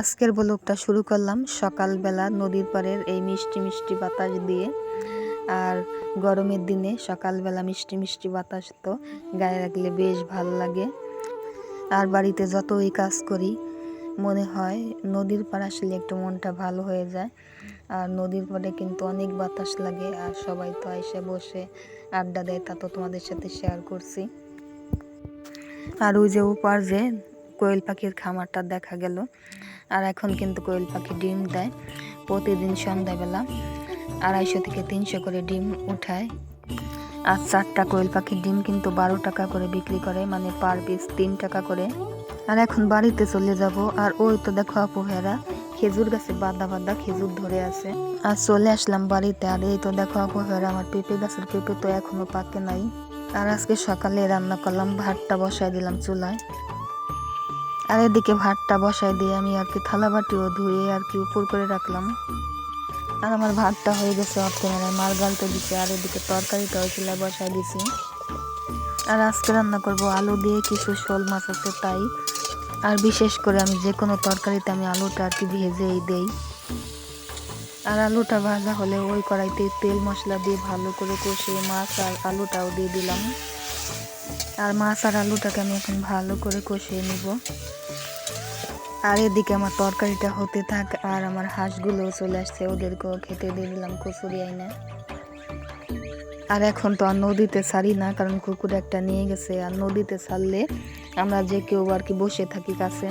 আজকের ব্লগটা শুরু করলাম সকালবেলা নদীর পাড়ের এই মিষ্টি মিষ্টি বাতাস দিয়ে। আর গরমের দিনে সকালবেলা মিষ্টি মিষ্টি বাতাস তো গায়ে রাখলে বেশ ভালো লাগে। আর বাড়িতে যতই কাজ করি, মনে হয় নদীর পাড় আসলে একটু মনটা ভালো হয়ে যায়। আর নদীর পাড়ে কিন্তু অনেক বাতাস লাগে আর সবাই তো এসে বসে আড্ডা দেয়, তা তো তোমাদের সাথে শেয়ার করছি। আর ওই যে উপার যে কোয়েল পাখির খামারটা দেখা গেল আর এখন কিন্তু কোয়েল পাখি ডিম দেয়। প্রতিদিন সন্ধ্যাবেলা আড়াইশো থেকে তিনশো করে ডিম উঠায়। আর চারটা কোয়েল পাখির ডিম কিন্তু বারো টাকা করে বিক্রি করে মানে পার পিস তিন টাকা করে। আর এখন বাড়িতে চলে যাব, আর ওই তো দেখো আপুহেরা খেজুর গাছে বাদা বাদা খেজুর ধরে আছে। আর চলে আসলাম বাড়িতে, আর এই তো দেখো আপুহেরা আমার পেঁপে গাছের পেঁপে তো এখনও পাকে নাই। আর আজকে সকালে রান্না করলাম, ভাতটা বসাই দিলাম চুলায়। আর এদিকে ভাতটা বসাই দিয়ে আমি আর কি থালা বাটিও ধুয়ে আর কি উপর করে রাখলাম। আর আমার ভাতটা হয়ে গেছে অফ ক্যামেরায় মার গালতে দিচ্ছে আর এদিকে তরকারিটাও চুলায় বসাই দিছি। আর আজকে রান্না করব আলু দিয়ে কিছু শোল মাছ আছে তাই। আর বিশেষ করে আমি যে কোনো তরকারিতে আমি আলুটা আর কি ভেজেই দেই। আর আলুটা ভাজা হলে ওই কড়াইতে তেল মশলা দিয়ে ভালো করে কষিয়ে মাছ আর আলুটাও দিয়ে দিলাম। আর মাছ আর আলুটাকে আমি এখন ভালো করে কষিয়ে নিব। আর এদিকে আমার তরকারিটা হতে থাক আর আমার হাঁসগুলোও চলে আসছে, ওদেরকেও খেতে দিয়ে দিলাম কচুরি আইনে। আর এখন তো আর নদীতে ছাড়ি না, কারণ কুকুর একটা নিয়ে গেছে। আর নদীতে ছাড়লে আমরা যে কেউ আর কি বসে থাকি কাছে।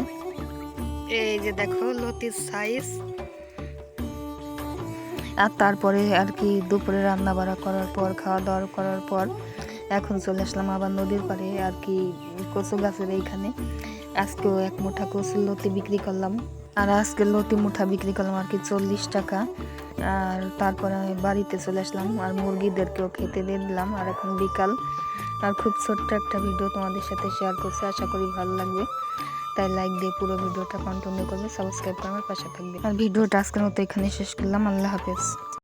এই যে দেখো, লতির সাইজ আর তারপরে আর কি দুপুরে রান্না বাড়া করার পর খাওয়া দাওয়া করার পর এখন চলে আসলাম আবার নদীর পাড়ে আর কি কচু গাছের এইখানে। আজকেও এক মুঠা কচুর লতি বিক্রি করলাম। আর আজকে লতি মুঠা বিক্রি করলাম আর কি চল্লিশ টাকা। আর তারপরে আমি বাড়িতে চলে আসলাম আর মুরগিদেরকেও খেতে দিয়ে দিলাম। আর এখন বিকাল। আর খুব ছোট্ট একটা ভিডিও তোমাদের সাথে শেয়ার করছি, আশা করি ভালো লাগবে। তাই লাইক দিয়ে পুরো ভিডিওটা কন্টিনিউ করবে সাবস্ক্রাইব করে আমার পাশে থাকবে। আর ভিডিওটা আজকের মতো এখানে শেষ করলাম। আল্লাহ হাফেজ।